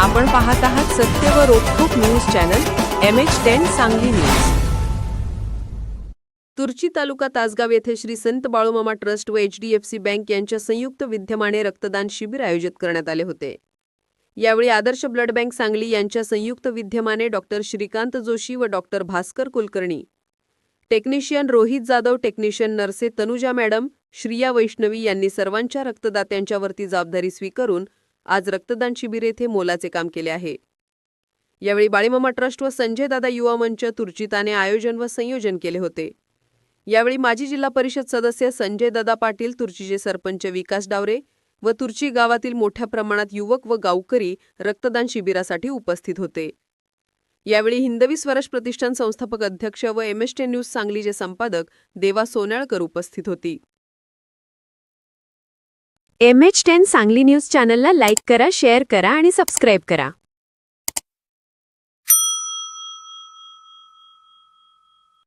आपण पाहत आहात सत्य व रोखोक news channel M H ten Sangli news. Turchi तालुका तासगाव येथे श्री संत बाळूमामा ट्रस्ट व H D F C bank यांच्या संयुक्त विद्यमाने रक्तदान शिबिर आयोजित करण्यात आले होते. यावेळी आदर्श ब्लड बँक सांगली यांच्या संयुक्त विद्यमाने डॉक्टर श्रीकांत जोशी व doctor Bhaskar Kulkarni. Technician Rohit Jadhav technician nurse Tanuja madam Shriya Vaishnavi यांनी सर्वांच्या रक्तदात्यांच्यावरती जबाबदारी स्वीकारून आज रक्तदान शिबिर येथे मोलाचे काम केले आहे. यावेळी बाळीमामा ट्रस्ट व संजय दादा युवा मंच तुर्चिताने आयोजन व संयोजन केले होते. यावेळी माजी जिल्हा परिषद सदस्य संजय दादा पाटील तुर्चीचे सरपंच विकास डावरे व तुर्ची गावातील मोठ्या प्रमाणात युवक व गावकरी रक्तदान शिबिरासाठी उपस्थित होते. यावेळी हिंदवी स्वराज प्रतिष्ठान संस्थापक अध्यक्ष व एम एस न्यूज सांगलीचे संपादक देवा सोनाळकर उपस्थित होती. M H ten Sangli news चॅनलला लाईक करा शेअर करा आणि सबस्क्राईब करा.